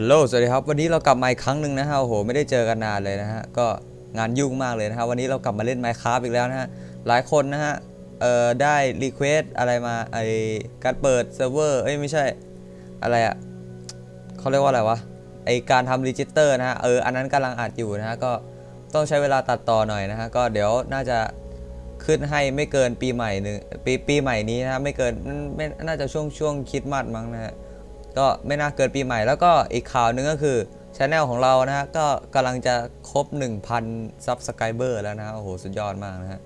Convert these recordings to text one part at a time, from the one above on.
ฮัลโหล สวัสดีครับ วันนี้เรากลับมาอีกครั้งหนึ่งนะฮะ โอ้โห ไม่ได้เจอกันนานเลยนะฮะ ก็งานยุ่งมากเลยนะฮะ วันนี้เรากลับมาเล่น Minecraft อีกแล้วนะฮะ หลายคนนะฮะ เอ่อ ได้รีเควสอะไรมา ไอการเปิดเซิร์ฟเวอร์ เอ้ย ไม่ใช่ อะไรอะเขาเรียกว่าอะไรวะ ไอการทำรีจิสเตอร์นะฮะ เออ อันนั้นกำลังอัดอยู่นะฮะ ก็ต้องใช้เวลาตัดต่อหน่อยนะฮะ ก็เดี๋ยวน่าจะขึ้นให้ไม่เกินปีใหม่หนึ่งปีปีใหม่นี้นะฮะ ไม่เกินไม่น่าจะช่วงช่วงคริดมัดมั้งนะฮะ ก็ไม่น่าเกินปีใหม่ แล้วก็อีกข่าวหนึ่งก็คือช anel ของเรานะฮะก็กำลังจะครบ 1,000 subscriber แล้วนะโอ้โห สุดยอดมากนะฮะ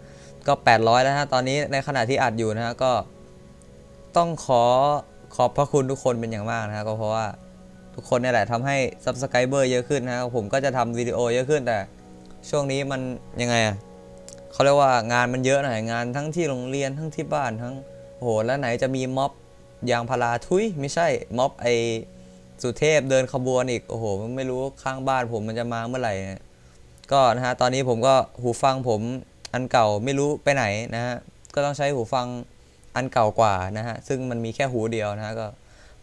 ก็ 800 แล้วฮะ ตอนนี้ในขณะที่อัดอยู่นะฮะ ก็ต้องขอขอบพระคุณทุกคนเป็นอย่างมากนะฮะ ก็เพราะว่าทุกคนเนี่ยแหละทำให้ subscriber เยอะขึ้นนะฮะผมก็จะทำวิดีโอเยอะขึ้นแต่ช่วงนี้มันยังไงอะเขาเรียกว่างานมันเยอะหน่อยงานทั้งที่โรงเรียนทั้งที่บ้านทั้งโอ้โหแล้วไหนจะมีม็อบ ยางพาราทุยไม่ใช่ม็อบไอสุเทพเดินขบวนอีกโอ้โหไม่รู้ข้างบ้านผมมันจะมาเมื่อไหร่นี่ยก็นะฮะตอนนี้ผมก็หูฟังผมอันเก่าไม่รู้ไปไหนนะฮะก็ต้องใช้หูฟังอันเก่ากว่านะฮะซึ่งมันมีแค่หูเดียวนะฮะก็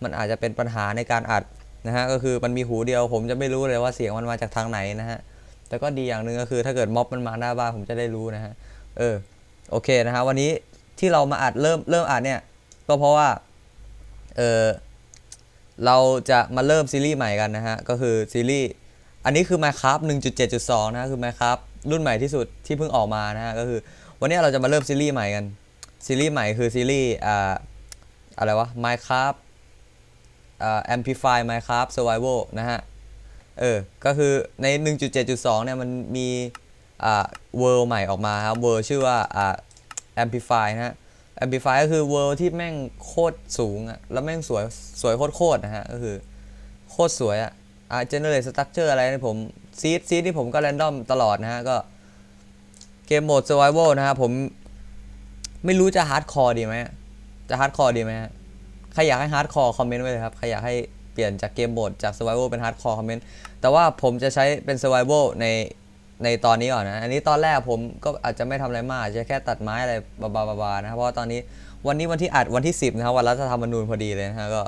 มันอาจจะเป็นปัญหาในการอัดนะฮะก็คือมันมีหูเดียว ผมจะไม่รู้เลยว่าเสียงมันมาจากทางไหนนะฮะแต่ก็ดีอย่างหนึ่งก็คือถ้าเกิดม็อบมันมาหน้าบ้านผมจะได้รู้นะฮะเออโอเคนะฮะวันนี้ที่เรามาอัดเริ่มเริ่มอัดเนี่ยก็เพราะว่า เออเราจะมาเริ่มซีรีส์ใหม่กันนะฮะ ก็คือซีรีส์อันนี้คือ Minecraft 1.7.2นะฮะคือ Minecraft รุ่นใหม่ที่สุดที่เพิ่งออกมานะฮะ ก็คือวันนี้เราจะมาเริ่มซีรีส์ใหม่กัน ซีรีส์ใหม่คือซีรีส์อ่าอะไรวะ Minecraft อ่า Amplify Minecraft Survival นะฮะ เออ ก็คือใน 1.7.2 เนี่ยมันมีอ่า world ใหม่ออกมาครับ world ชื่อว่าอ่า Amplify นะฮะ Amplify ก็คือ world ที่แม่งโคตรสูงอะแล้วแม่งสวยสวยโคตรๆนะฮะ ก็คือ โคตรสวยอะอ่า generate structure อะไรนี่ผมซีดซีดที่ผมก็ random ตลอดนะฮะ ก็เกมโหมด survival นะฮะ ผมไม่รู้จะ hardcore ดีไหมจะ hardcore ดีไหมฮะ ใครอยากให้ hardcore คอมเมนต์ไว้เลยครับ ใครอยากให้เปลี่ยนจากเกมโหมดจาก survival เป็น hardcore คอมเมนต์ แต่ว่าผมจะใช้เป็น survival ใน ในตอนนี้ก่อนนะ อันนี้ตอนแรกผมก็อาจจะไม่ทำอะไรมากจะแค่ตัดไม้อะไรบาๆๆๆนะครับเพราะว่าตอนนี้วันนี้วันที่อัดวันที่ 10นะครับวันรัฐธรรมนูญพอดีเลยนะฮะก็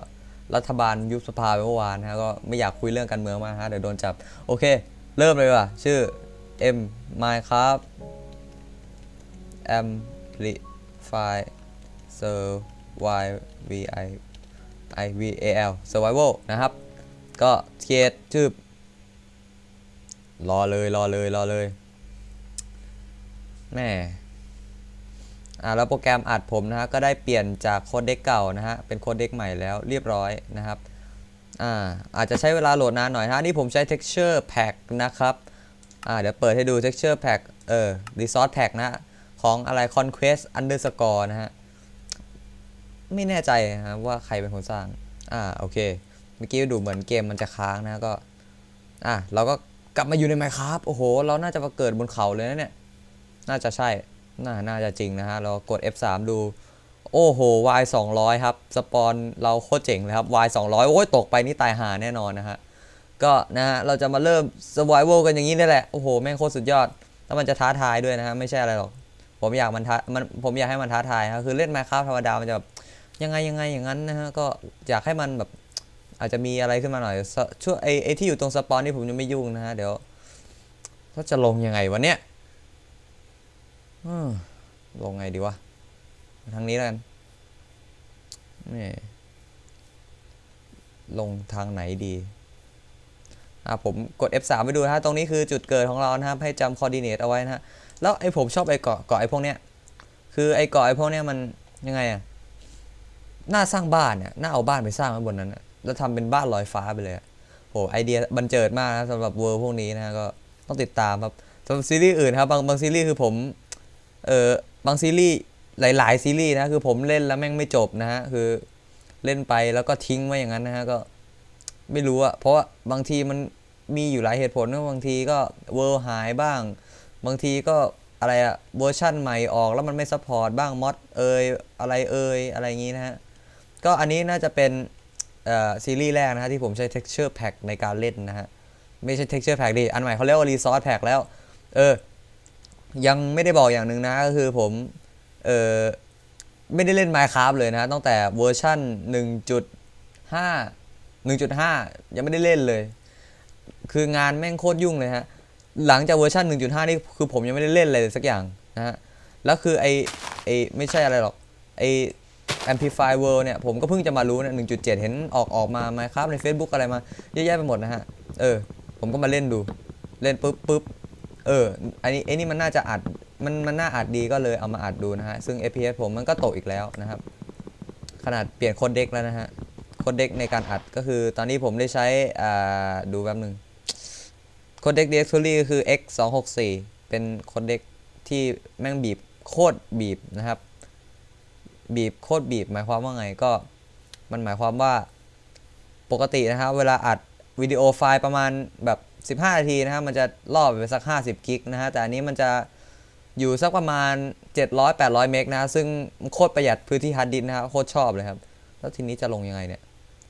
รัฐบาลยุบสภาไปเมื่อวานนะฮะก็ไม่อยากคุยเรื่องการเมืองมากฮะเดี๋ยวโดนจับ โอเค เริ่มเลยว่ะ ชื่อ M Minecraft Amplify Survival Survival นะครับ ก็เกียรชื่อ รอเลยรอเลยรอเลยแม่อ่าแล้วโปรแกรมอัดผมนะฮะก็ได้เปลี่ยนจากโค้ดเด็กเก่านะฮะเป็นโค้ดเด็กใหม่แล้วเรียบร้อยนะครับอ่าอาจจะใช้เวลาโหลดนานหน่อยนะนี่ผมใช้ texture pack นะครับอ่าเดี๋ยวเปิดให้ดู texture pack เออ resource pack นะฮะของอะไร conquest underscore นะฮะไม่แน่ใจนะว่าใครเป็นคนสร้างอ่าโอเคเมื่อกี้ดูเหมือนเกมมันจะค้างนะก็อะเราก็ กลับมาอยู่ใน Minecraft โอ้โห เราน่าจะมาเกิดบนเขาเลยนะเนี่ย น่าจะใช่ น่า น่าจะจริงนะฮะ เรากด F3 ดู โอ้โห Y 200 ครับ สปอนเราโคตรเจ๋งเลยครับ Y 200 โอ้ย ตกไปนี่ตายหาแน่นอนนะฮะ ก็นะฮะ เราจะมาเริ่ม survival กันอย่างนี้นี่แหละ โอ้โห แม่งโคตรสุดยอด แล้วมันจะท้าทายด้วยนะฮะ ไม่ใช่อะไรหรอก ผมอยากมันท้ามันผมอยากให้มันท้าทายครับคือเล่น Minecraft ธรรมดา มันจะแบบยังไงยังไงอย่างนั้นนะฮะ ก็อยากให้มันแบบ อาจจะมีอะไรขึ้นมาหน่อยช่วยไอไอที่อยู่ตรงสปอนนี่ผมยังไม่ยุ่งนะฮะเดี๋ยวก็จะลงยังไงวะเนี่ยลงไงดีวะทางนี้แล้วกันนี่ลงทางไหนดีอะผมกด F3 ไปดูนะฮะตรงนี้คือจุดเกิดของเรานะครับให้จำคอ r d ดิเนตเอาไว้นะฮะแล้วไอ้ผมชอบไอ้เกาะเกาะไอ้พวกเนี้ยคือไอ้เกาะไอ้พวกเนี้ยมันยังไงอะน่าสร้างบ้านเนี่ยน่าเอาบ้านไปสร้างไว้บนนั้นอะ แล้วทำเป็นบ้านลอยฟ้าไปเลยอะโหไอเดียบันเจิดมากนะสำหรับเวอร์พวกนี้นะฮะก็ต้องติดตามครับสำหรับซีรีส์อื่นครับบางบางซีรีส์คือผมเออบางซีรีส์หลาย ๆ ซีรีส์นะคือผมเล่นแล้วแม่งไม่จบนะฮะคือเล่นไปแล้วก็ทิ้งไว้อย่างนั้นนะฮะก็ไม่รู้อะเพราะว่าบางทีมันมีอยู่หลายเหตุผลนะบางทีก็เวอร์หายบ้าง บางทีก็อะไรอะเวอร์ชั่นใหม่ออกแล้วมันไม่ซัพพอร์ตบ้างมอดเอยอะไรเอยอะไรอย่างงี้นะฮะก็อันนี้น่าจะเป็น ซีรีส์แรกนะฮะที่ผมใช้ texture pack ในการเล่นนะฮะ ไม่ใช่ texture pack ดิ อันใหม่เขาเรียกว่า resource pack แล้ว เออ ยังไม่ได้บอกอย่างหนึ่งนะก็คือผม เออไม่ได้เล่น Minecraft เลยนะตั้งแต่เวอร์ชั่น1.5 1.5 ยังไม่ได้เล่นเลย คืองานแม่งโคตรยุ่งเลยฮะ หลังจากเวอร์ชัน1.5 นี่คือผมยังไม่ได้เล่นอะไรเลยสักอย่างนะฮะ แล้วคือไอไอไม่ใช่อะไรหรอกไอ Amplify World เนี่ยผมก็เพิ่งจะมารู้เนี่ย1.7 เห็นออกออกมาไหมครับใน Facebook อะไรมาเยอะแยะไปหมดนะฮะ เออ ผมก็มาเล่นดู เล่นปุ๊บปุ๊บเออ อันนี้ไอ้นี่มันน่าจะอัด มันมันน่าอัดดีก็เลยเอามาอัดดูนะฮะ ซึ่ง FPS ผมมันก็ตกอีกแล้วนะครับ ขนาดเปลี่ยนโค้ดเด็กแล้วนะฮะ โค้ดเด็กในการอัดก็คือตอนนี้ผมได้ใช้อ่าดูแป๊บหนึ่งโค้ดเด็ก directory ก็คือ x 2 6 4 เป็นโค้ดเด็กที่แม่งบีบโคตรบีบนะครับ บีบโคตรบีบหมายความว่าไงก็มันหมายความว่าปกตินะครับเวลาอัดวิดีโอไฟล์ประมาณแบบ 15 นาทีนะครับมันจะล่อไปสัก 50 กิกนะฮะแต่อันนี้มันจะอยู่สักประมาณ 700-800 เมกนะฮะซึ่งโคตรประหยัดพื้นที่ฮาร์ดดิสก์นะครับโคตรชอบเลยครับ แล้วทีนี้จะลงยังไงเนี่ย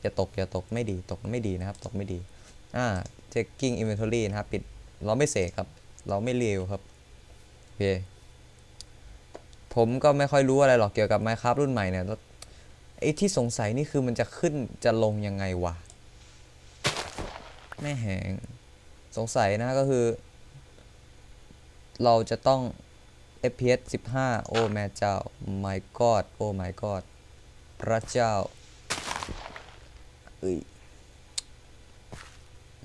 อย่าตกอย่าตกไม่ดีตกไม่ดีนะครับ ตกไม่ดีอ่า checking inventory นะครับ ปิดเราไม่เสกครับ เราไม่เร็วครับ โอเค ผมก็ไม่ค่อยรู้อะไรหรอกเกี่ยวกับ Minecraft รุ่นใหม่เนี่ยไอ้ที่สงสัยนี่คือมันจะขึ้นจะลงยังไงวะแม่แหงสงสัยนะก็คือ เราจะต้อง FPS 15 โอ้แม่เจ้า my god โอ้ my god พระเจ้าเอ้ย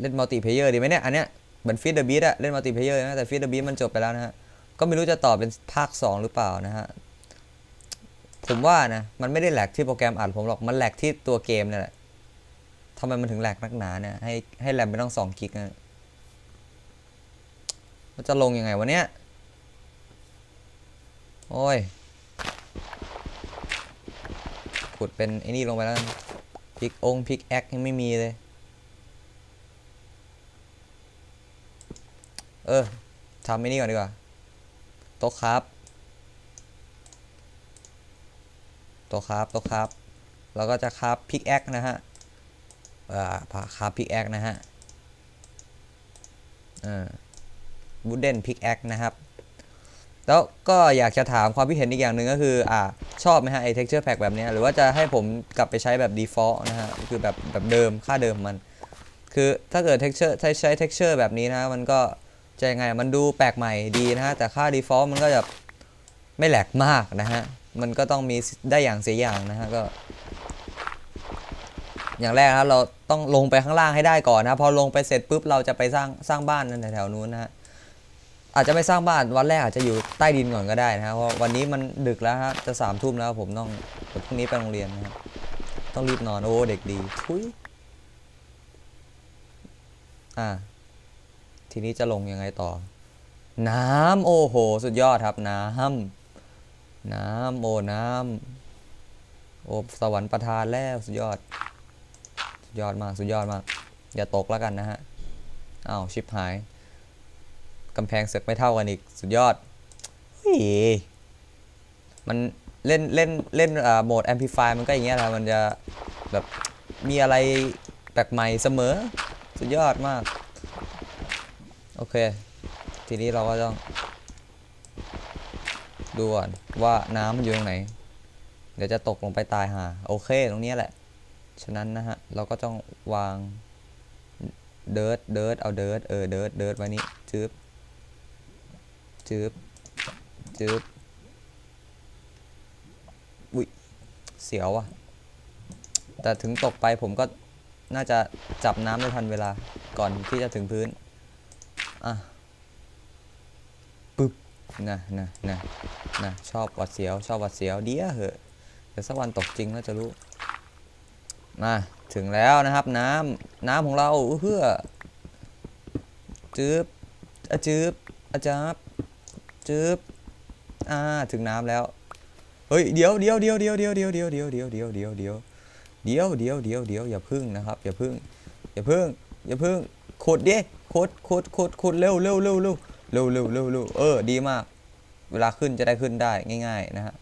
เล่นมัลติเพเยอร์ดีไหมเนี่ย อันเนี้ยเหมือนฟิตเดอะบีทอะเล่นมัลติเพเยอร์นะ แต่ฟิตเดอะบีทมันจบไปแล้วนะฮะ ก็ไม่รู้จะต่อเป็นภาค 2 หรือเปล่านะฮะ ผมว่านะ มันไม่ได้แหลกที่โปรแกรมอัดผมหรอก มันแหลกที่ตัวเกมนี่แหละทำไมมันถึงแหลกนักหนาเนี่ย ให้ให้แรมไปต้องสองกิกนะมันจะลงยังไงวะเนี่ย โอ้ย ขุดเป็นไอ้นี่ลงไปแล้วพิกองพิกแอคยังไม่มีเลย เออทำไอ้นี่ก่อนดีกว่า โต๊ะครับโต๊ะครับโต๊ะครับเราก็จะครับพิกแอคนะฮะอ่าพาครับพิกแอคนะฮะอ่าบูเดนพิกแอคนะครับแล้วก็อยากจะถามความคิดเห็นอีกอย่างหนึ่งก็คืออ่าชอบไหมฮะไอ้ texture pack แบบนี้หรือว่าจะให้ผมกลับไปใช้แบบ default นะฮะคือแบบแบบเดิมค่าเดิมมัน คือถ้าเกิด texture ใช้ใช้ texture แบบนี้นะมันก็ จะยังไงมันดูแปลกใหม่ดีนะฮะ แต่ค่า default มันก็จะไม่แหลกมากนะฮะ มันก็ต้องมีได้อย่างเสียอย่างนะฮะก็ อย่างแรกนะเราต้องลงไปข้างล่างให้ได้ก่อนนะพอลงไปเสร็จปุ๊บเราจะไปสร้างสร้างบ้านนั่นแถวๆนู้นนะฮะอาจจะไม่สร้างบ้านวันแรกอาจจะอยู่ใต้ดินก่อนก็ได้นะฮะเพราะวันนี้มันดึกแล้วฮะจะสามทุ่มแล้วผมต้องเดี๋ยวพรุ่งนี้ไปโรงเรียนนะครับต้องรีบนอนโอ้เด็กดีทุยอ่า ทีนี้จะลงยังไงต่อ น้ำโอ้โห สุดยอดครับน้ำน้ำโอ้น้ำโอ้สวรรค์ประทานแล้วสุดยอด สุดยอดมากสุดยอดมาก อย่าตกแล้วกันนะฮะอ้าวชิปหายกำแพงเสกไม่เท่ากันอีกสุดยอดเฮ้ยมันเล่นเล่นเล่นโหมด Amplify มันก็อย่างเงี้ยแหละมันจะแบบมีอะไรแปลกใหม่เสมอ สุดยอดมาก โอเค ทีนี้เราก็ต้อง ดูก่อนว่าน้ำมันอยู่ตรงไหน เดี๋ยวจะตกลงไปตายหาโอเคตรงนี้แหละ ฉะนั้นนะฮะ เราก็ต้องวางเดิร์ดเดิร์ดเอาเดิร์ดเออเดิร์ดเดิร์ดไว้นี่จืบจืบจืบอุ้ยเสียวว่ะ แต่ถึงตกไปผมก็น่าจะจับน้ำได้ทันเวลาก่อนที่จะถึงพื้น อะปึ๊บนะนะนะนะชอบหวัดเสียว ชอบหวัดเสียวเดียวเหอะเดี๋ยวสักวันตกจริงแล้วจะรู้มาถึงแล้วนะครับ น้ำน้ำของเราเพื่อจืบอะจืบอะจับจึ๊บอ่าถึงน้ำแล้วเฮ้ยเดี๋ยวเดี๋ยวเดี๋ยวเดี๋ยวเดี๋ยวเดี๋ยวเดี๋ยวเดี๋ยวเดี๋ยวเดี๋ยวเดี๋ยวเดี๋ยวเดี๋ยวเดี๋ยวเดี๋ยวเดี๋ยวอย่าพึ่งนะครับ อย่าพึ่งอย่าพึ่งอย่าพึ่งขุดดิ ขุดขุดขุดขุดเร็วเร็วเร็วเร็วเร็วเร็วเร็วเร็วเออดีมาก เวลาขึ้นจะได้ขึ้นได้ง่าย ๆ นะฮะ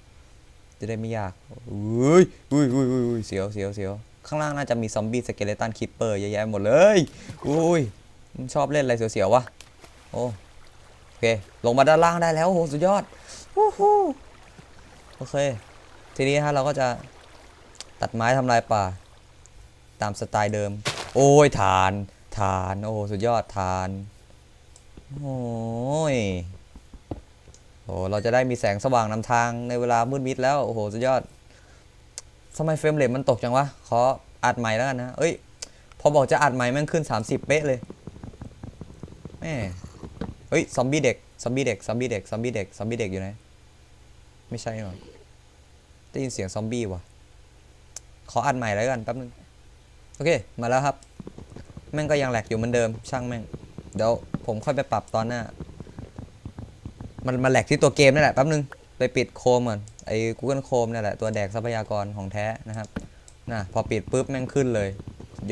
จะได้ไม่ยากอุ้ยอุ้ยอุ้ยอุ้ยเสียวเสียวเสียวข้างล่างน่าจะมีซอมบี้สเกเลตันคิปเปอร์เยอะแยะหมดเลยอุ้ยชอบเล่นอะไรเสียวๆวะโอ้โอเคลงมาด้านล่างได้แล้วโหสุดยอดวู้ฮู้โอเค ทีนี้ฮะเราก็จะตัดไม้ทำลายป่า ตามสไตล์เดิม โอ้ยฐาน ฐาน โอ้โหสุดยอดฐาน โอ้ยโอ้เราจะได้มีแสงสว่างนำทางในเวลามืดมิดแล้ว โอ้โห สุดยอดทำไมเฟรมเรทมันตกจังวะ ขออัดใหม่แล้วกันนะ เอ้ย พอบอกจะอัดใหม่แม่งขึ้น 30 เป๊ะเลยแม่เฮ้ย ซอมบี้เด็ก ซอมบี้เด็ก ซอมบี้เด็ก ซอมบี้เด็ก ซอมบี้เด็กอยู่ไหน ไม่ใช่หรอได้ยินเสียงซอมบี้วะขออัดใหม่แล้วกันแป๊บนึง โอเค มาแล้วครับ แม่งก็ยังแหลกอยู่เหมือนเดิม ช่างแม่ง เดี๋ยวผมค่อยไปปรับตอนหน้า มันมาแหลกที่ตัวเกมนี่แหละแป๊บนึง ไปปิดโคมก่อนไอ้ Google Chrome นี่แหละตัวแดกทรัพยากรของแท้นะครับนะพอปิดปุ๊บแม่งขึ้นเลย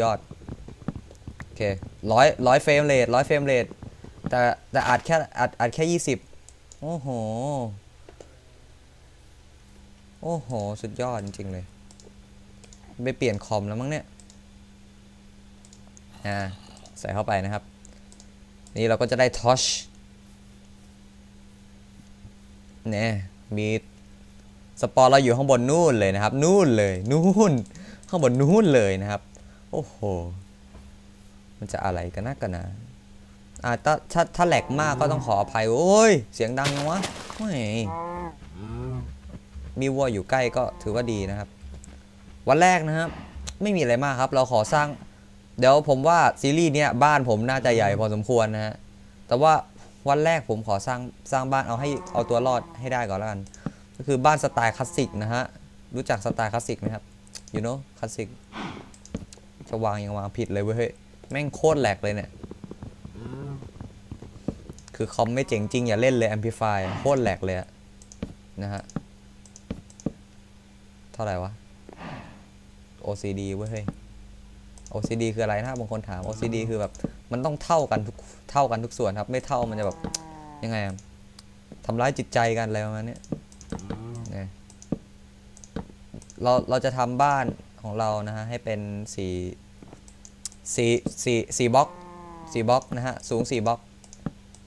ยอด โอเคร้อยร้อยเฟรมเรทร้อยเฟรมเรทแต่แต่อัดแค่อัดอัดแค่ยี่สิบโอ้โห โอ้โห สุดยอดจริงๆเลย ไปเปลี่ยนคอมแล้วมั้งเนี่ย อ่าใส่เข้าไปนะครับ นี่เราก็จะได้ทอชเนี่ยมีสปอร์เราอยู่ข้างบนนู่นเลยนะครับ นู่นเลยนู่น ข้างบนนู่นเลยนะครับ โอ้โห มันจะอะไรกันนักกันนะอ่าถ้าถ้าถ้าแหลกมากก็ต้องขออภัย โอ้ย เสียงดังยังวะโอ้ยมีวัวอยู่ใกล้ก็ถือว่าดีนะครับ วันแรกนะครับ ไม่มีอะไรมากครับ เราขอสร้าง เดี๋ยวผมว่าซีรีส์เนี้ยบ้านผมน่าจะใหญ่พอสมควรนะฮะ แต่ว่าวันแรกผมขอสร้างสร้างบ้านเอาให้เอาตัวรอดให้ได้ก่อนแล้วกัน ก็คือบ้านสไตล์คลาสสิกนะฮะ รู้จักสไตล์คลาสสิกไหมครับ you know คลาสสิกจะวางยังวางผิดเลยเว้ยแม่งโคตรแหลกเลยเนี่ย คือคอมไม่เจ๋งจริงอย่าเล่นเลย Amplify โคตรแหลกเลยอะนะฮะ เท่าไหร่วะ OCD เว้ย OCD คืออะไรนะบางคนถาม OCD คือแบบมันต้องเท่ากันทุกเท่ากันทุกส่วนครับ ไม่เท่ามันจะแบบยังไงอะทำร้ายจิตใจกันอะไรประมาณเนี้ยเนี่ยเราเราจะทำบ้านของเรานะฮะให้เป็นสีสีสีสีบล็อกสีบล็อกนะฮะสูงสี่บล็อก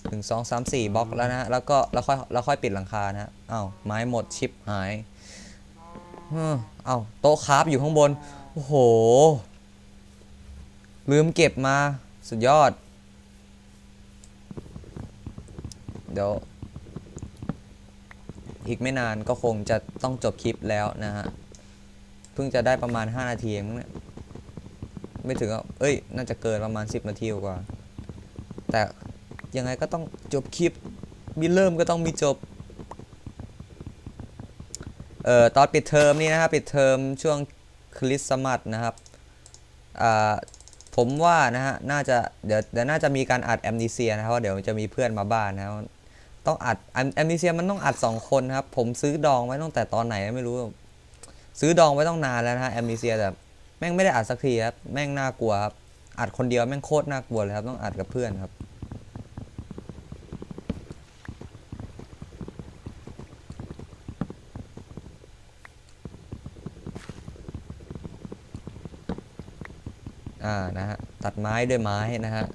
หนึ่งสองสามสี่บล็อกแล้วนะฮะแล้วก็แล้วค่อยแล้วค่อยปิดหลังคานะฮะอ้าวไม้หมดชิปหายเออเอาโต๊ะคราฟอยู่ข้างบนโอ้โห ลืมเก็บมาสุดยอด เดี๋ยว อีกไม่นานก็คงจะต้องจบคลิปแล้วนะฮะ เพิ่งจะได้ประมาณ 5 นาทีเองเนี่ยไม่ถึงเอ้ย น่าจะเกินประมาณ 10 นาทีกว่า แต่ยังไงก็ต้องจบคลิป มีเริ่มก็ต้องมีจบ เอ่อ ตอนปิดเทอมนี่นะครับ ปิดเทอมช่วงคริสต์มาสนะครับ อ่า ผมว่านะฮะน่าจะเดี๋ยวเดี๋ยวน่าจะมีการอัดแอมนิเซียนะครับเพราะเดี๋ยวจะมีเพื่อนมาบ้านนะครับต้องอัดแอมนิเซียมันต้องอัด 2 คนครับ ผมซื้อดองไว้ตั้งแต่ตอนไหนไม่รู้ ซื้อดองไว้ต้องนานแล้วนะฮะแอมนิเซียแต่แม่งไม่ได้อัดสักทีครับแม่งน่ากลัวครับอัดคนเดียวแม่งโคตรน่ากลัวเลยครับต้องอัดกับเพื่อนครับ อ่านะฮะตัดไม้ด้วยไม้นะฮะ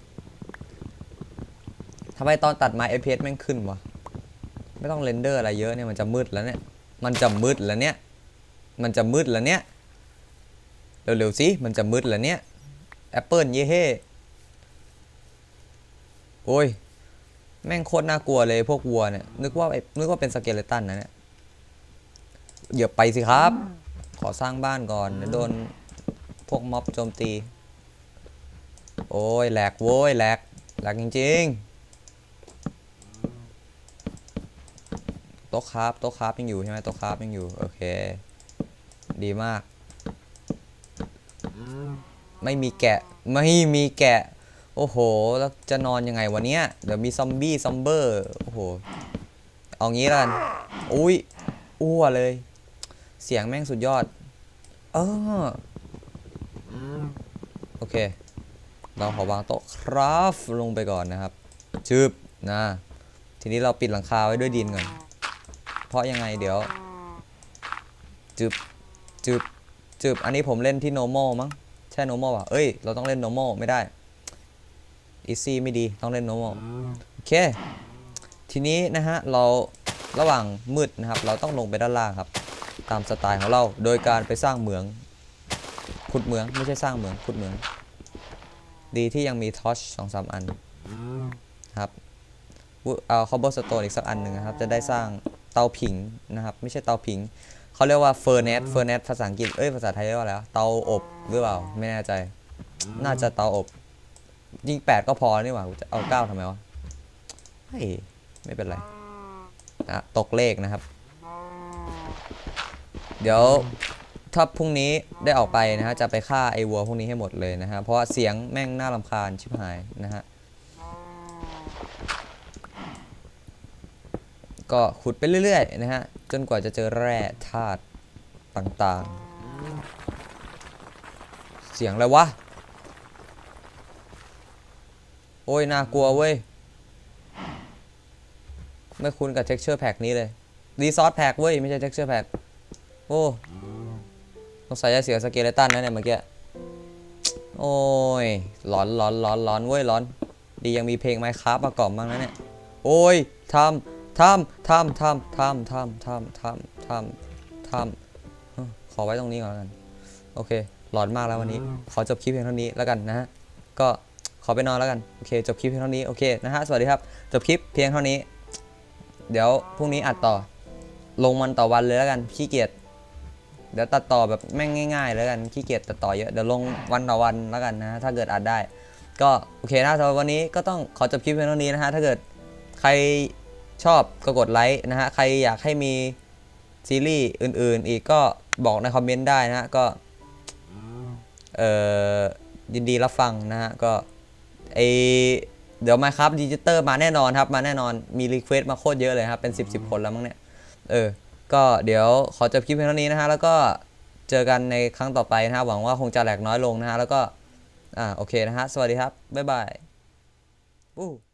ทำไมตอนตัดไม้ FPS แม่งขึ้นวะไม่ต้องเรนเดอร์อะไรเยอะเนี่ยมันจะมืดแล้วเนี่ย มันจะมืดแล้วเนี่ย มันจะมืดแล้วเนี่ยเร็วๆสิมันจะมืดแล้วเนี่ยแอปเปิลเย่เฮ่โอ้ยแม่งโคตรน่ากลัวเลยพวกวัวเนี่ยนึกว่าไอ้นึกว่าเป็นสเกเลตันนะเนี่ยเหยียบไปสิครับ ขอสร้างบ้านก่อนเดี๋ยวโดนพวกม็อบโจมตี โอ้ยแหลกโว้ยแหลกแหลกจริงๆโต๊ะคราฟโต๊ะคราฟยังอยู่ใช่ไหมโต๊ะคราฟยังอยู่ โอเค ดีมาก ไม่มีแกะ ไม่มีแกะ โอ้โห แล้วจะนอนยังไงวันเนี้ย เดี๋ยวมีซอมบี้ซอมเบอร์ โอ้โห เอางี้ละกันอุ้ยอ้วเลย เสียงแม่งสุดยอด เออโอเค เราขอวางโต๊ะคราฟลงไปก่อนนะครับชืบนะทีนี้เราปิดหลังคาไว้ด้วยดินก่อน เพราะยังไงเดี๋ยวจึบจึบจึบอันนี้ผมเล่นที่ normal มั้งใช่ normal อะเอ้ย เราต้องเล่น normal ไม่ได้ easy ไม่ดีต้องเล่น normal โอเค ทีนี้นะฮะ เราระหว่างมืดนะครับ เราต้องลงไปด้านล่างครับ ตามสไตล์ของเราโดยการไปสร้างเหมืองขุดเหมืองไม่ใช่สร้างเหมืองขุดเหมือง ดีที่ยังมีทอชสองสามอันครับวุเอาคอ b เบ e สโตนอีกสักอันหนึ่งนะครับ จะได้สร้างเตาผิงนะครับ ไม่ใช่เตาผิง เขาเรียกว่าเฟอร์เนสเฟอร์เนสภาษาอังกฤษเอ้ยภาษาไทยเรียกว่าอะไรวะเตาอบหรือเปล่า ไม่แน่ใจ น่าจะเตาอบ ยิงแปดก็พอนี่หว่ากูจะเอาเก้าทำไมวะเฮ้ยไม่เป็นไรนะตกเลขนะครับ เดี๋ยว ถ้าพรุ่งนี้ได้ออกไปนะฮะจะไปฆ่าไอ้วัวพวกนี้ให้หมดเลยนะฮะเพราะว่าเสียงแม่งน่ารำคาญชิบหายนะฮะก็ขุดไปเรื่อยๆนะฮะจนกว่าจะเจอแร่ธาตุต่างๆ เสียงอะไรวะ โอ้ยน่ากลัวเว้ย ไม่คุ้นกับ texture pack นี้เลย resource pack เว้ย ไม่ใช่ texture pack โอ้ สงสัยจะเสียสเกเลตันนะเนี่ยเมื่อกี้ โอ้ยร้อนร้อนร้อนร้อนเว้ยร้อน ดียังมีเพลงไมค์ครับประกอบบ้างนะเนี่ย โอ้ยทำทำทำทำทำทำทำทำทำทำเอ้อขอไว้ตรงนี้ก่อนแล้วกัน โอเคหลอนมากแล้ววันนี้ ขอจบคลิปเพียงเท่านี้แล้วกันนะฮะ ก็ขอไปนอนแล้วกัน โอเค จบคลิปเพียงเท่านี้ โอเคนะฮะ สวัสดีครับ จบคลิปเพียงเท่านี้ เดี๋ยวพรุ่งนี้อัดต่อ ลงมันต่อวันเลยแล้วกัน ขี้เกียจ เดี๋ยวตัดต่อแบบแม่งง่าย ๆ แล้วกันขี้เกียจตัดต่อเยอะเดี๋ยวลงวันต่อวันแล้วกันนะถ้าเกิดอัดได้ ก็โอเคนะสำหรับวันนี้ก็ต้องขอจบคลิปเพียงเท่านี้นะฮะถ้าเกิดใครชอบก็กดไลค์นะฮะใครอยากให้มีซีรีส์อื่น ๆ อีกก็บอกในคอมเมนต์ได้นะฮะก็เอ่อยินดีรับฟังนะฮะก็ไอเดี๋ยวมาครับดิจิเตอร์มาแน่นอนครับมาแน่นอนมีรีเควสมาโคตรเยอะเลยครับเป็น 10บสคนแล้วมั้งเนี่ยเออ ก็เดี๋ยวขอจบคลิปเพียงเท่านี้นะฮะ แล้วก็เจอกันในครั้งต่อไปนะฮะ หวังว่าคงจะแหลกน้อยลงนะฮะ แล้วก็ อ่า โอเคนะฮะ สวัสดีครับ บ๊ายบายอู้